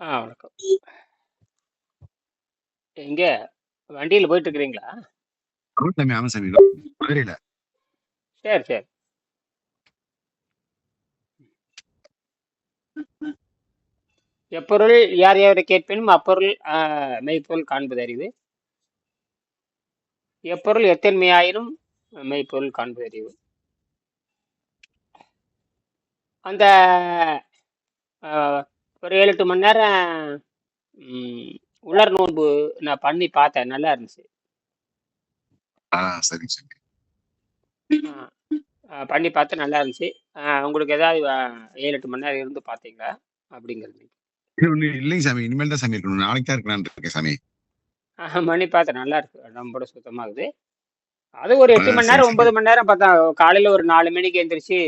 ஆ வணக்கம். எங்க வண்டியில போயிட்டு இருக்கிறீங்களா? ஆமா சாமி, ஆமா சாமி. மதுரையில. சரி, சரி. எப்பொருள் யார் யாரை கேட்பினும் அப்பொருள் மெய்ப்பொருள் காண்பது அறிவு. எப்பொருள் எத்தன்மையாயினும் மெய்ப்பொருள் காண்பது அறிவு. அந்த ஒரு ஏழு எட்டு மணி நேரம் ம், உலர் நோன்பு நான் பண்ணி பார்த்தேன் நல்லா இருந்துச்சு. ஆ சரி. ஆ, ஆ, பண்ணி பார்த்தேன் நல்லா இருந்துச்சு. ஆ, உங்களுக்கு ஏதாவது ஆ, ஏழு எட்டு மணி நேரம் இருந்து பார்த்தீங்களா? அப்படிங்கிறது. இது ஒண்ணு இல்லைங்க சாமி. இனிமேல் தான் சாமி இருக்கணும். நாளைக்கு தான் இருக்கலாம்னு இருக்கேன் சாமி. ஆஹா, பண்ணி பார்த்தேன் நல்லா இருக்கு. உடம்போட சுத்தமாகுது. அது ஒரு ஆ எட்டு மணி சரி நேரம். ஒன்பது மணி நேரம் பார்த்தா காலையில ஒரு நாலு மணிக்கு எந்திரிச்சு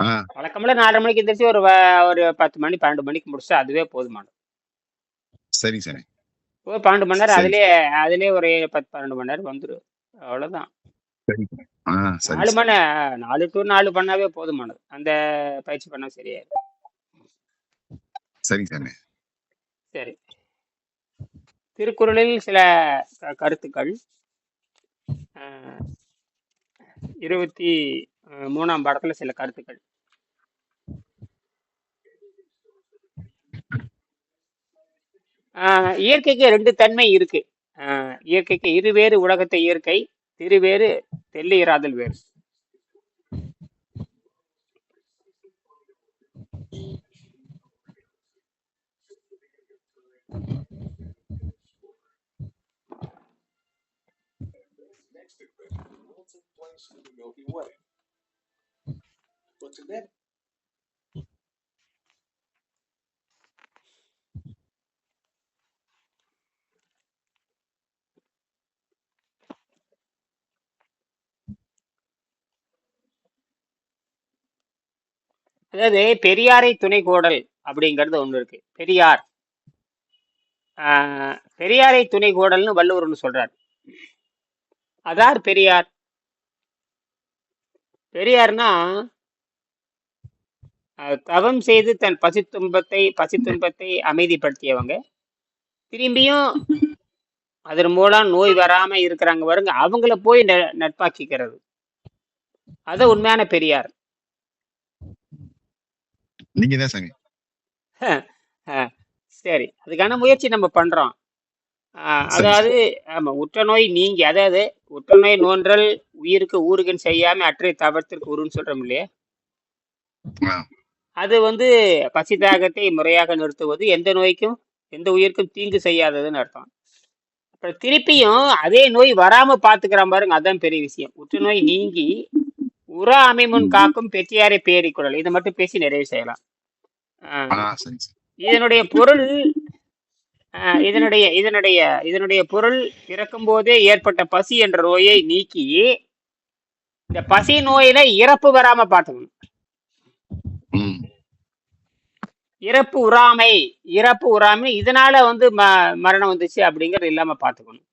ஆ. வழக்கம்போல நாலரை மணிக்கு எந்திரிச்சு ஒரு ஒரு பத்து மணி பன்னெண்டு மணிக்கு முடிச்சா அதுவே போதுமானது. சரி சாமி. ஒரு பன்னெண்டு மணி நேரம் சரி. அதுலயே அதுலயே ஒரு பத்து பன்னெண்டு மணி நேரம் வந்துடும் அவ்வளவுதான். சரி சரி. நாலு. மணி நாலு டு நாலு பண்ணாவே போதுமானது. அந்த பயிற்சி பண்ணா சரியாயிடும் சரி சாமி. சரி. திருக்குறளில் சில கருத்துக்கள். இருபத்தி மூணாம் பாடத்துல சில கருத்துக்கள். ஆஹ், இயற்கைக்கு ரெண்டு தன்மை இருக்கு. ஆஹ், இயற்கைக்கு இருவேறு உலகத்தை இயற்கை திருவேறு தெல்லியராதல் வேறு. அதாவது பெரியாரை துணை கோடல் அப்படிங்கிறது ஒண்ணு இருக்கு. பெரியார். ஆஹ், பெரியாரை துணை கோடல்னு வள்ளுவர் சொல்றார். அதார் பெரியார். பெரியார்னா தவம் செய்து தன் பசித்துன்பத்தை பசித்துன்பத்தை அமைதிப்படுத்தியவங்க. திரும்பியும் அதன் மூலம் நோய் வராம இருக்கிறாங்க பாருங்க அவங்கள போய் நட்பாக்கிக்கிறது. அது உண்மையான பெரியார். சரி அதுக்கான முயற்சி நம்ம பண்றோம். அதாவது. ஆமா உற்ற நோய் நீங்கி அதாவது உற்ற நோய் நோன்றல் உயிருக்கு ஊறுகன் செய்யாம அற்றை தவத்திற்கு உருன்னு சொல்றோம் இல்லையா? அது வந்து பசி தாகத்தை முறையாக நிறுத்துவது எந்த நோய்க்கும் எந்த உயிருக்கும் தீங்கு செய்யாததுன்னு அர்த்தம். அப்புறம் திருப்பியும் அதே நோய் வராம பாத்துக்கிறான் பாருங்க அதான் பெரிய விஷயம். உற்ற நோய் நீங்கி உற அமைமுன் காக்கும் பெற்றியாரை பேரிக்குழல் இதை மட்டும் பேசி நிறைவு செய்யலாம். இதனுடைய பொருள் ஆஹ் இதனுடைய இதனுடைய இதனுடைய பொருள் பிறக்கும் போதே ஏற்பட்ட பசி என்ற நோயை நீக்கி இந்த பசி நோயில இறப்பு வராம பார்த்துக்கணும் ம் இறப்பு உறாமை இறப்பு உறாமை இதனால வந்து ம மரணம் வந்துச்சு அப்படிங்கிறது இல்லாம பார்த்துக்கணும்.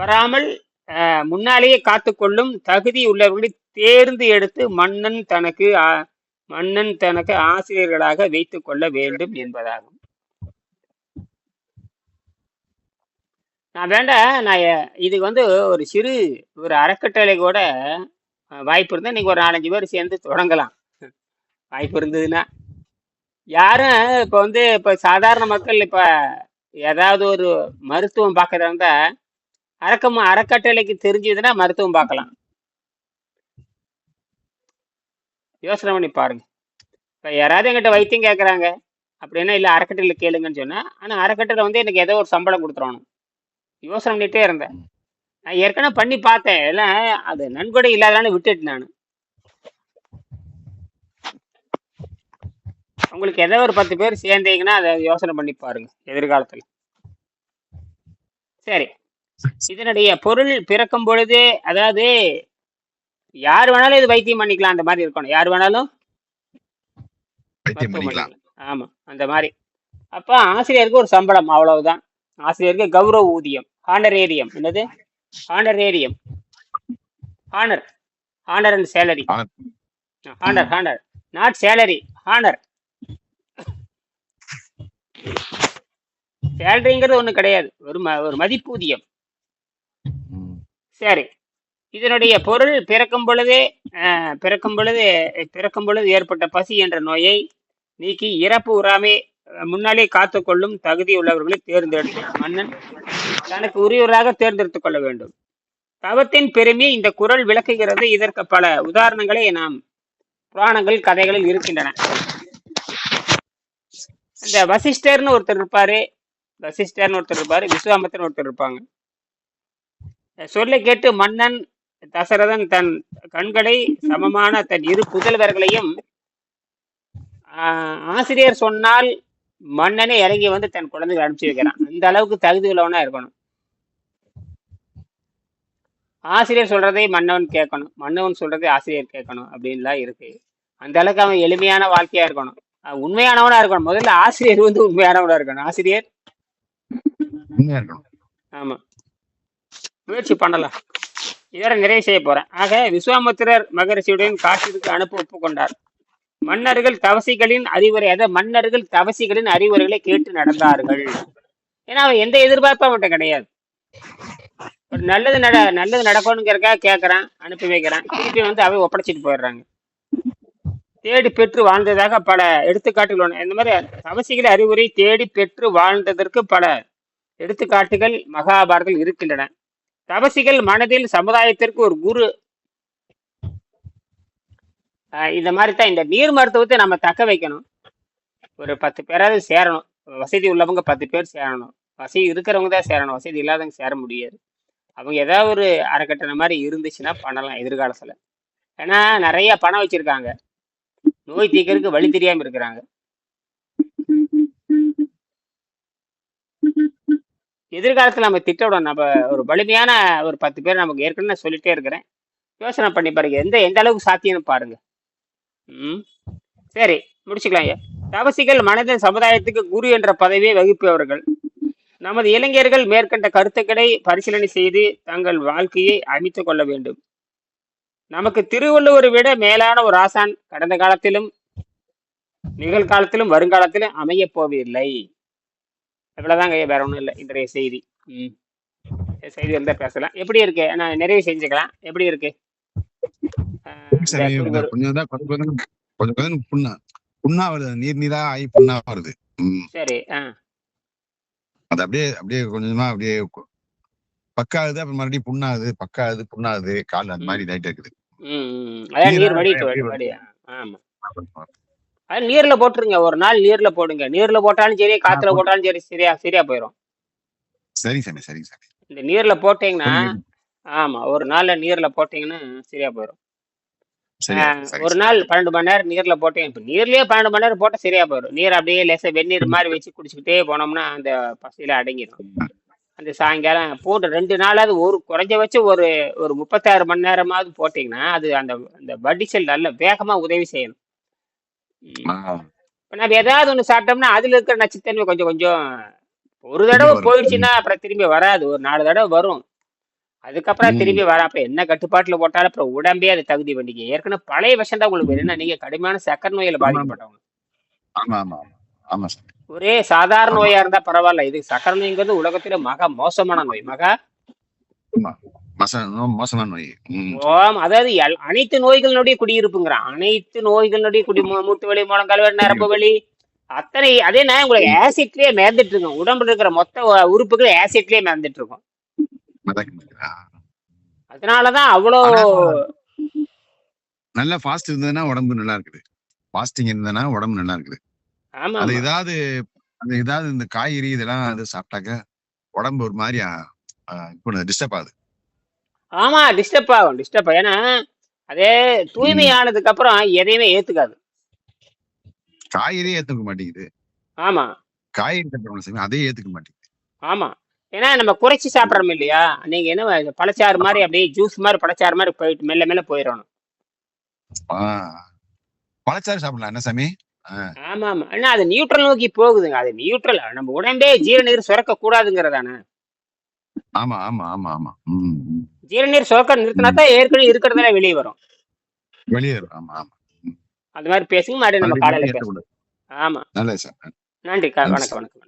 வராமல் முன்னாலேயே காத்துக்கொள்ளும் தகுதி உள்ளவர்களை தேர்ந்து எடுத்து மன்னன் தனக்கு மன்னன் தனக்கு ஆசிரியர்களாக வைத்துக் கொள்ள வேண்டும் என்பதாகும். நான் வேண்டாம் நான் இது இதுக்கு வந்து ஒரு சிறு ஒரு அறக்கட்டளை கூட வாய்ப்பு இருந்தால் நீங்கள் ஒரு நாலஞ்சு பேர் சேர்ந்து தொடங்கலாம். வாய்ப்பு இருந்ததுன்னா. யாரும் இப்ப வந்து இப்ப சாதாரண மக்கள் இப்ப ஏதாவது ஒரு மருத்துவம் பார்க்கறதா இருந்தா அறக்கம் அறக்கட்டளைக்கு தெரிஞ்சதுன்னா மருத்துவம் பார்க்கலாம் யோசனை பண்ணி பாருங்க. இப்ப யாராவது என்கிட்ட வைத்தியம் கேட்கறாங்க அப்படின்னா இல்ல அறக்கட்டளை கேளுங்கன்னு சொன்னா ஆனா அறக்கட்டளை வந்து எனக்கு ஏதோ ஒரு சம்பளம் கொடுத்துருவானு யோசனை பண்ணிட்டே இருந்தேன். நான் ஏற்கனவே பண்ணி பார்த்தேன். எல்லாம் அது நன்கொடை இல்லாதனால விட்டுட்டு நான். உங்களுக்கு ஏதோ ஒரு பத்து பேர் சேர்ந்தீங்கன்னா அதை யோசனை பண்ணி பாருங்க எதிர்காலத்துல. சரி. இதனுடைய பொருள் பிறக்கும் பொழுது அதாவது யார் வேணாலும் இது வைத்தியம் பண்ணிக்கலாம் அந்த மாதிரி இருக்கணும். யார் வேணாலும் ஆமா அந்த மாதிரி. அப்ப ஆசிரியருக்கு ஒரு சம்பளம் அவ்வளவுதான். ஆசிரியருக்கு கௌரவ ஊதியம் ஹானரேரியம் என்னது? Honorarium honour honour and salary honour honour not salary honour சேலரிங்கிறது ஒண்ணும் கிடையாது. ஒரு ம ஒரு மதிப்பூதியம். சரி. இதனுடைய பொருள் பிறக்கும் பொழுதே பிறக்கும் பொழுது பிறக்கும் பொழுது ஏற்பட்ட பசி என்ற நோயை நீக்கி இறப்பு உறாமே முன்னாலே காத்துக்கொள்ளும் தகுதி உள்ளவர்களை தேர்ந்தெடுத்து மன்னன் தனக்கு உரியவராக தேர்ந்தெடுத்துக் கொள்ள வேண்டும். தவத்தின் பெருமை இந்த குறள் விளக்குகிறது. இதற்கு பல உதாரணங்களை நாம் புராணங்கள் கதைகளில் இருக்கின்றன. இந்த வசிஷ்டர்னு ஒருத்தர் இருப்பாரு. வசிஷ்டர்னு ஒருத்தர் இருப்பாரு. விஸ்வாமித்திரன் ஒருத்தர் இருப்பாங்க. சொல்லை கேட்டு மன்னன் தசரதன் தன் கண்களை சமமான தன் இரு புதல்வர்களையும் ஆஹ், ஆசிரியர் சொன்னால் மன்னனே இறங்கி வந்து தன் குழந்தைகளை அனுப்பிச்சு வைக்கிறான். அந்த அளவுக்கு தகுதி உள்ளவனா இருக்கணும். ஆசிரியர் சொல்றதை மன்னவன் கேட்கணும். மன்னவன் சொல்றதை ஆசிரியர் கேட்கணும். அப்படின்லாம் இருக்கு. அந்த அளவுக்கு அவன் எளிமையான வாழ்க்கையா இருக்கணும். உண்மையானவனா இருக்கணும். முதல்ல ஆசிரியர் வந்து உண்மையானவனா இருக்கணும். ஆசிரியர்? உண்மையா இருக்கணும். ஆமா. முயற்சி பண்ணலாம். இதோட நிறைவு செய்ய போறேன். ஆக விஸ்வாமித்திரர் மகரிஷியுடன் காட்டிற்கு அனுப்ப ஒப்புக்கொண்டார் மன்னர்கள் தவசிகளின் அறிவுரை அதாவது மன்னர்கள் தவசிகளின் அறிவுரைகளை கேட்டு நடந்தார்கள். ஏன்னா அவன் எந்த எதிர்பார்ப்பும் அவன்கிட்ட கிடையாது. ஒரு நல்லது நட நல்லது நடக்கணுங்கிறக்காக கேட்கறான் அனுப்பி வைக்கிறான். திருப்பி வந்து அவன் ஒப்படைச்சிட்டு போயிடுறாங்க. தேடி பெற்று வாழ்ந்ததாக பல எடுத்துக்காட்டுகள் உள்ளன. இந்த மாதிரி தவசிகள் அறிவுரை தேடி பெற்று வாழ்ந்ததற்கு பல எடுத்துக்காட்டுகள் மகாபாரதத்தில் இருக்கின்றன. தவசிகள் மனதில் சமுதாயத்திற்கு ஒரு குரு. இந்த மாதிரி தான் இந்த நீர் மருத்துவத்தை நம்ம தக்க வைக்கணும். ஒரு பத்து பேராவது சேரணும். வசதி உள்ளவங்க பத்து பேர் சேரணும். வசதி இருக்கிறவங்க தான் சேரணும். வசதி இல்லாதவங்க சேர முடியாது. அவங்க ஏதாவது ஒரு அறக்கட்டளை மாதிரி இருந்துச்சுன்னா பண்ணலாம் எதிர்காலத்தில். ஏன்னா நிறைய பணம் வச்சுருக்காங்க. நோய் தீக்கிறதுக்கு வழி தெரியாம இருக்கிறாங்க. எதிர்காலத்தில் நம்ம திட்டமிடணும் நம்ம ஒரு வலிமையான ஒரு பத்து பேர் நமக்கு ஏற்கனவே நான் சொல்லிட்டே இருக்கிறேன். யோசனை பண்ணி பாருங்க. எந்த எந்த அளவுக்கு சாத்தியம் பாருங்க. ம். சரி முடிச்சுக்கலாம் ஐயா. தவசிகள் மனித சமுதாயத்துக்கு குரு என்ற பதவியை வகிப்பவர்கள். நமது இளைஞர்கள் மேற்கண்ட கருத்துக்களை பரிசீலனை செய்து தங்கள் வாழ்க்கையை அமைத்துக் கொள்ள வேண்டும். நமக்கு திருவள்ளுவரை விட மேலான ஒரு ஆசான் கடந்த காலத்திலும் நிகழ்காலத்திலும் வருங்காலத்திலும் அமையப் போவதில்லை. இவ்வளவுதாங்க வேற ஒன்றும் இல்லை இன்றைய செய்தி. ம். செய்தி இருந்தால் பேசலாம். எப்படி இருக்கு? நான் நிறைவு செஞ்சுக்கலாம். எப்படி இருக்கு? கொஞ்சம் கொஞ்சம் புண்ணா புண்ணா வருது. நீர் நீரா ஆகி புண்ணா வருது. சரி அது அப்படியே அப்படியே கொஞ்சமா அப்படியே பக்காகுது அப்புறம் மறுபடியும் புண்ணாகுது பக்காகுது புண்ணாகுது கால் அந்த மாதிரி இதாயிட்டே இருக்குது. ம். அதான் நீரா நீர் வடிட்டு அப்படியே வடி ஆமா. அது நீர்ல போட்டுருங்க. ஒரு நாள் நீர்ல போடுங்க. நீர்ல போட்டாலும் சரி காத்துல போட்டு- போட்டாலும் சரி சரியா சரியா போயிடும் சரி சாமி சரி சாமி. இந்த நீர்ல போட்டீங்கன்னா ஆமா ஒரு நாள்ல நீர்ல போட்டீங்கன்னா சரியா போயிடும் ஆஹ் ஒரு நாள் பன்னெண்டு மணி நேரம் நீர்ல போட்டீங்க இப்ப நீர்லயே பன்னெண்டு மணி நேரம் போட்டா சரியா போயிடும் நீர் அப்படியே லேசா வெந்நீர் மாதிரி வச்சு குடிச்சுக்கிட்டே போனோம்னா அந்த பசியில அடங்கிடும் அந்த சாயங்காலம் போட்டு ரெண்டு நாளாவது ஒரு குறைஞ்சபட்சம் ஒரு ஒரு முப்பத்தாறு மணி நேரமாவது போட்டீங்கன்னா அது அந்த அந்த வடிச்சல் நல்ல வேகமா உதவி செய்யணும். இப்ப நம்ம ஏதாவது ஒண்ணு சாப்பிட்டோம்னா அதுல இருக்கிற நச்சுத்தன்மை கொஞ்சம் கொஞ்சம் ஒரு தடவை. போயிடுச்சுன்னா அப்புறம் திரும்பி வராது. ஒரு நாலு தடவை வரும். அதுக்கப்புறம். திரும்பி வர அப்புறம் என்ன கட்டுப்பாட்டுல போட்டாலும் அப்புறம் உடம்பே அது தகுதி பண்ணிக்க ஏற்கனவே பழைய விஷம் தான் உங்களுக்கு வேணும் நீங்க கடுமையான சக்கரை நோயில பாதிக்கப்பட்டவங்க. ஆமா ஆமா ஆமா சாமி ஒரே சாதாரண. நோயா இருந்தா பரவாயில்ல. இது சக்கரை நோய்ங்கிறது உலகத்திலே மகா மோசமான நோய். மகா? ஆமா. மோசமான நோய். ஓம். அதாவது அனைத்து நோய்களினுடைய குடியிருப்புங்கிறான் அனைத்து நோய்களினுடைய குடி மூ- மூட்டு வலி முழங்கால் வலி நரம்பு வலி அத்தனை அதே நான் உங்களுக்கு ஆசிட்லயே மிதந்துட்டு இருக்கும் உடம்புல இருக்கிற மொத்த உறுப்புகள் ஆசிட்லயே மிதந்துட்டு இருக்கும். அதனாலதான் அவ்வளோ நல்ல ஃபாஸ்ட் இருந்ததுன்னா உடம்பு நல்லா இருக்குது. ஃபாஸ்டிங் இருந்ததுன்னா உடம்பு நல்லா இருக்குது. அது. ஏதாவது அது ஏதாவது இந்த காய்கறி இதெல்லாம் அது சாப்பிட்டாக்க உடம்பு ஒரு மாதிரி இப்போ டிஸ்டர்ப் ஆகுது. ஆமா டிஸ்டர்ப் ஆகும் டிஸ்டர்ப் ஏன்னா அதே தூய்மையானதுக்கு அப்புறம் எதையுமே ஏத்துக்காது. காய்கறியே ஏத்துக்க மாட்டேங்குது. ஆமா. காய்கறி சாப்பிடணும் அதே ஏத்துக்க மாட்டேங்குது. ஆமா. ஏன்னா நம்ம குறைச்சி சாப்பிடுறோம் இல்லையா? நீங்க என்ன பழச்சாறு மாதிரி அப்படியே ஜூஸ் மாதிரி பழச்சாறு மாதிரி போயிட்டு மெல்ல மெல்ல போயிடணும். ஆ. பழச்சாறு சாப்பிடலாம் என்ன சாமி? ஆமா ஆமா ஏன்னா அது நியூட்ரல் நோக்கி போகுதுங்க. அது நியூட்ரல் நம்ம உடம்பே ஜீரநீர் சுரக்க கூடாதுங்கிறதானே ஆமா ஆமா ஆமா ஆமா. ம். ஜீரநீர் சுரக்க நிறுத்தினா தான் ஏற்கனவே இருக்கிறதுல வெளியே வரும். வெளியே வரும். ஆமா. ஆமா அது மாதிரி பேசுங்க மறுபடியும் நம்ம காலையில ஏத்தக்கூடாது. ஆமா. நல்லது சார். நன்றி. வணக்கம். வணக்கம்.